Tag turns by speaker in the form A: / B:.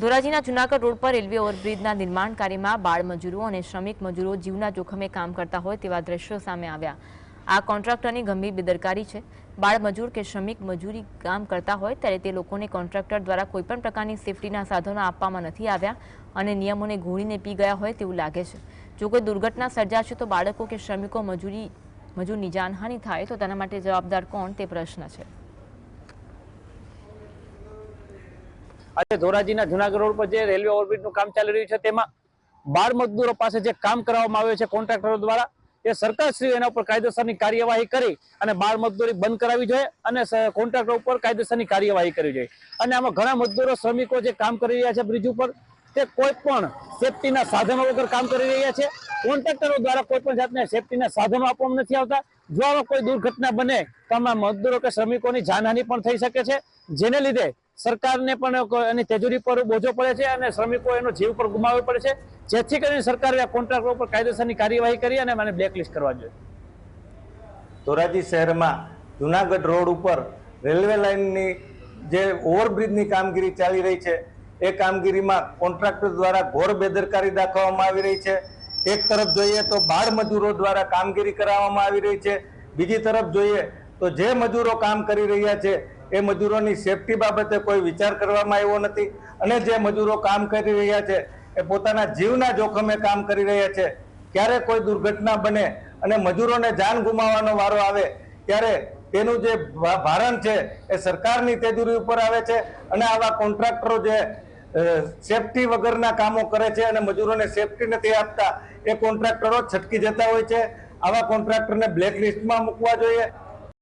A: ધોરાજીના Junagadh road પર railway ઓવરબ્રિજના નિર્માણ કાર્યમાં બાળ મજૂરો અને શ્રમિક મજૂરો જીવના જોખમે કામ કરતા હોય તેવા દ્રશ્યો સામે આવ્યા. આ કોન્ટ્રાક્ટરની ગંભીર બેદરકારી છે. બાળ મજૂર કે શ્રમિક મજૂરી કામ કરતા હોય ત્યારે તે લોકોને કોન્ટ્રાક્ટર દ્વારા કોઈપણ પ્રકારની સેફટીના સાધનો આપવામાં નથી આવ્યા અને નિયમોને ઘોળીને પી ગયા હોય તેવું લાગે છે. જો કોઈ દુર્ઘટના સર્જાશે તો બાળકો કે શ્રમિકો મજૂરી, મજૂરની જાનહાનિ થાય તો તેના માટે જવાબદાર કોણ તે પ્રશ્ન છે.
B: આજે ધોરાજીના જુનાગઢ રોડ પર જે રેલવે ઓવરબ્રિજનું કામ ચાલી રહ્યું છે, તેમાં બાળ મજદૂરો પાસે જે કામ કરાવવામાં આવ્યું છે કોન્ટ્રાક્ટરો દ્વારા, એ સરકારશ્રી એના ઉપર કાયદેસરની કાર્યવાહી કરી અને બાળ મજદૂરી બંધ કરાવવી જોઈએ અને કોન્ટ્રાક્ટર ઉપર કાયદેસરની કાર્યવાહી કરવી જોઈએ. અને આમાં ઘણા મજદૂરો, શ્રમિકો જે કામ કરી રહ્યા છે બ્રિજ ઉપર, તે કોઈ પણ સેફટીના સાધનો વગર કામ કરી રહ્યા છે. કોન્ટ્રાક્ટરો દ્વારા કોઈ પણ જાતના સેફટીના સાધનો આપવામાં નથી આવતા. જો આમાં કોઈ દુર્ઘટના બને, તો આમાં મજદૂરો કે શ્રમિકોની જાનહાનિ પણ થઈ શકે છે. જેને લીધે સરકારને પણ એની તેજુરી પર બોજો પડે છે અને શ્રમિકો એનો જીવ પર ગુમાવવો પડે છે. જેથી કરીને સરકારે આ કોન્ટ્રાક્ટરો પર કાયદેસરની કાર્યવાહી કરી અને મને બ્લેકલિસ્ટ કરવા જોઈએ.
C: ધોરાજી શહેરમાં જુનાગઢ રોડ ઉપર રેલવે લાઇનની જે ઓવરબ્રિજની કામગીરી ચાલી રહી છે, એ કામગીરીમાં કોન્ટ્રાક્ટર દ્વારા ઘોર બેદરકારી દાખવવામાં આવી રહી છે. એક તરફ જોઈએ તો બાળ મજૂરો દ્વારા કામગીરી કરાવવામાં આવી રહી છે. બીજી તરફ જોઈએ તો જે મજૂરો કામ કરી રહ્યા છે એ મજૂરોની સેફટી બાબતે કોઈ વિચાર કરવામાં આવ્યો નથી. અને જે મજૂરો કામ કરી રહ્યા છે, એ પોતાના જીવના જોખમે કામ કરી રહ્યા છે, ક્યારે કોઈ દુર્ઘટના બને અને મજૂરોને જાન ગુમાવવાનો વારો આવે, ત્યારે તેનું જે ભારણ છે, એ સરકારની તેજુરી ઉપર આવે છે અને આવા કોન્ટ્રાક્ટરો જે સેફટી વગરના કામો કરે છે અને મજૂરોને સેફટી નથી આપતા, એ કોન્ટ્રાક્ટરો છટકી જતા હોય છે. આવા કોન્ટ્રાક્ટરને બ્લેક લિસ્ટમાં મૂકવા જોઈએ.